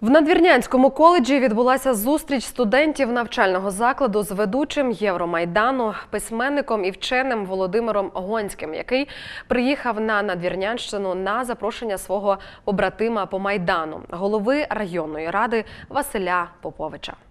В Надвірнянському коледжі відбулася зустріч студентів навчального закладу з ведучим Євромайдану, письменником і вченим Володимиром Гонським, який приїхав на Надвірнянщину на запрошення свого побратима по майдану, голови районної ради Василя Поповича.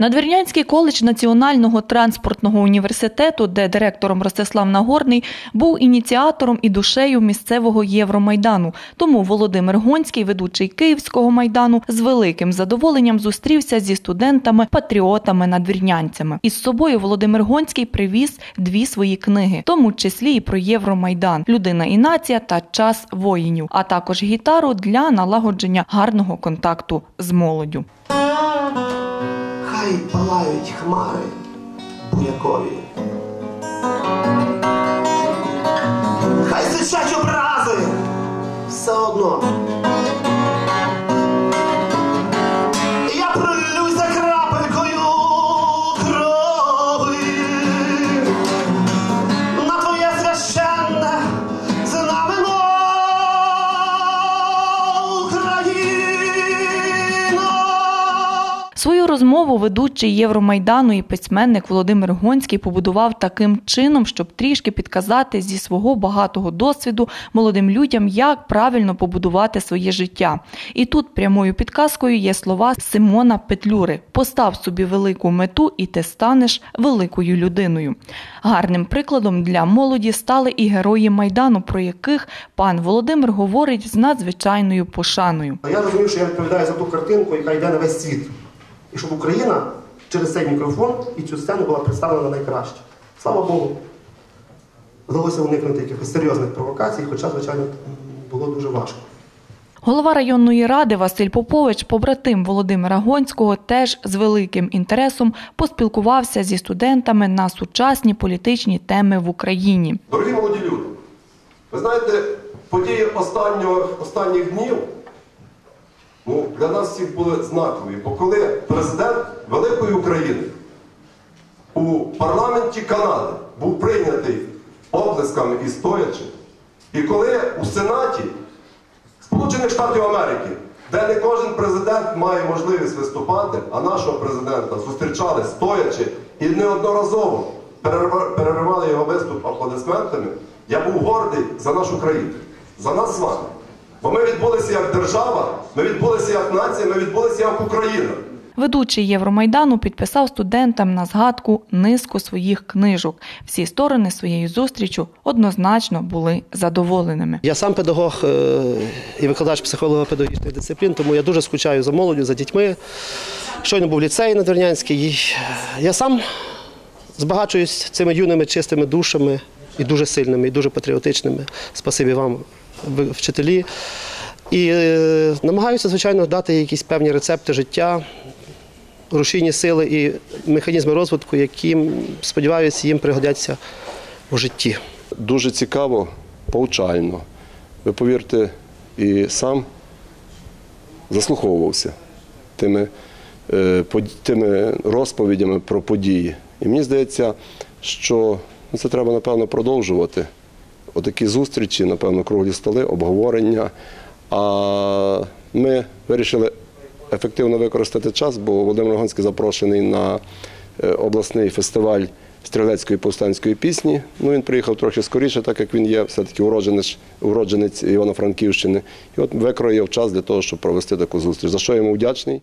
Надвірнянський коледж Національного транспортного університету, де директором Ростислав Нагорний, був ініціатором і душею місцевого Євромайдану. Тому Володимир Гонський, ведучий Київського майдану, з великим задоволенням зустрівся зі студентами, патріотами надвірнянцями. Із собою Володимир Гонський привіз дві свої книги, тому числі і про Євромайдан, Людина і нація та час воїнів, а також гітару для налагодження гарного контакту з молоддю. Хай палають хмари буякові. Хай звичать образи все одно. Свою розмову ведучий Євромайдану і письменник Володимир Гонський побудував таким чином, щоб трішки підказати зі свого багатого досвіду молодим людям, як правильно побудувати своє життя. І тут прямою підказкою є слова Симона Петлюри: постав собі велику мету, і ти станеш великою людиною. Гарним прикладом для молоді стали і герої майдану, про яких пан Володимир говорить з надзвичайною пошаною. Я розумів, що я відповідаю за ту картинку, яка йде на весь світ. І щоб Україна через цей мікрофон і цю сцену була представлена найкраще. Слава Богу. Вдалося уникнути якихось серйозних провокацій, хоча, звичайно, було дуже важко. Голова районної ради Василь Попович, побратим Володимира Гонського, теж з великим інтересом поспілкувався зі студентами на сучасні політичні теми в Україні. Дорогі молоді люди, ви знаєте, події останнього, останніх днів ну, для нас всіх були знакові, бо коли президент Великої України у парламенті Канади був прийнятий оплесками і стоячи, і коли у Сенаті Сполучених Штатів Америки, де не кожен президент має можливість виступати, а нашого президента зустрічали стоячи і неодноразово переривали його виступ аплодисментами, я був гордий за нашу країну, за нас з вами. Бо ми відбулися як держава, ми відбулися як нація, ми відбулися як Україна. Ведучий Євромайдану підписав студентам на згадку низку своїх книжок. Всі сторони своєю зустрічю однозначно були задоволеними. Я сам педагог е, і викладач психолого-педагогічних дисциплін, тому я дуже скучаю за молоддю, за дітьми. Щойно був ліцей Надвірнянський. І Я сам збагачуюсь цими юними чистими душами і дуже сильними, і дуже патріотичними. Спасибі вам, вчителі. І е, намагаюся, звичайно, дати якісь певні рецепти життя, рушійні сили і механізми розвитку, які, сподіваюся, їм пригодяться у житті. Дуже цікаво, повчально. Ви повірте, і сам заслуховувався тими, е, тими розповідями про події. І мені здається, що це треба, напевно, продовжувати. Отакі зустрічі, напевно, круглі столи, обговорення. А ми вирішили ефективно використати час, бо Володимир Гонський запрошений на е, обласний фестиваль стрілецької повстанської пісні. Ну, він приїхав трохи скоріше, так як він є все-таки уродженець, Івано-Франківщини. І от викроїв час для того, щоб провести таку зустріч. За що йому вдячний.